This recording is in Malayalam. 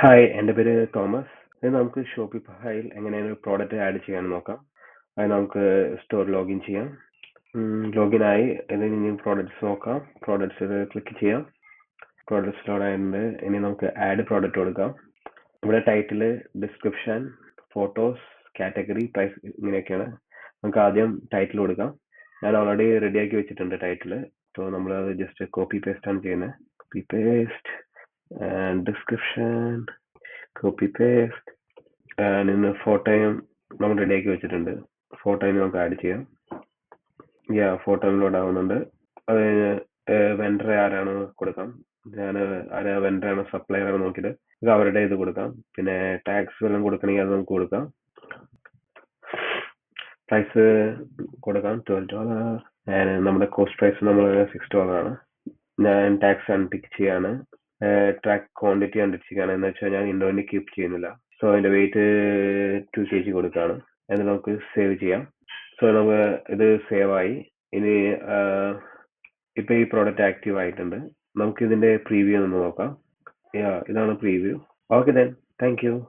ഹായ് എന്റെ പേര് തോമസ്. നമുക്ക് ഷോപ്പിഫൈയിൽ എങ്ങനെയാണ് ഒരു പ്രോഡക്റ്റ് ആഡ് ചെയ്യാൻ നോക്കാം. അത് നമുക്ക് സ്റ്റോർ ലോഗിൻ ചെയ്യാം. ലോഗിൻ ആയി ഇനി പ്രോഡക്റ്റ്സ് നോക്കാം. പ്രോഡക്റ്റ്സ് ക്ലിക്ക് ചെയ്യാം. പ്രോഡക്റ്റ്സ് ലോഡ് ആയിട്ടുണ്ട് ഇനി നമുക്ക് ആഡ് പ്രോഡക്റ്റ് കൊടുക്കാം. ഇവിടെ title description photos category price ഇങ്ങനെയൊക്കെയാണ്. നമുക്ക് ആദ്യം ടൈറ്റിൽ കൊടുക്കാം. ഞാൻ ഓൾറെഡി റെഡിയാക്കി വെച്ചിട്ടുണ്ട് ടൈറ്റിൽ സോ നമ്മൾ അത് ജസ്റ്റ് കോപ്പി പേസ്റ്റ് ആണ് ചെയ്യുന്നത്. Copy paste and description copy paste നിന്ന് ഫോട്ടോയും നമ്മൾ റെഡിയാക്കി വെച്ചിട്ടുണ്ട്. ഫോട്ടോയും നമുക്ക് ആഡ് ചെയ്യാം. യാ ഫോട്ടോ ലോഡ് ആവുന്നുണ്ട്. അത് വെണ്ടർ ആരാണ് കൊടുക്കാം? ഞാൻ ആരാ വെണ്ടർ ആണോ സപ്ലയർ ആണോ നോക്കിയിട്ട് ഇത് അവരുടെ ഇത് കൊടുക്കാം. പിന്നെ ടാക്സ് എല്ലാം കൊടുക്കണമെങ്കിൽ അത് നമുക്ക് കൊടുക്കാം. പ്രൈസ് കൊടുക്കാം ട്വൽവ് ഡോളർ നമ്മുടെ കോസ്റ്റ് പ്രൈസ് നമ്മൾ സിക്സ് ഡോളർ ആണ്. ഞാൻ ടാക്സ് അൺടിക്ക് ചെയ്യാണ്. ട്രാക്ക് ക്വാണ്ടിറ്റി ചെയ്യാണ് എന്ന് വെച്ചാൽ ഞാൻ ഇൻഡോറിന് കീപ്പ് ചെയ്യുന്നില്ല. സോ അതിന്റെ വെയിറ്റ് ടു കെ ജി കൊടുക്കുകയാണ്. എന്നിട്ട് നമുക്ക് സേവ് ചെയ്യാം. സോ നമുക്ക് ഇത് സേവ് ആയി. ഇനി ഇപ്പൊ ഈ പ്രോഡക്റ്റ് ആക്റ്റീവ് ആയിട്ടുണ്ട്. നമുക്ക് ഇതിന്റെ പ്രീവ്യൂ ഒന്ന് നോക്കാം. ഇതാണ് preview okay then thank you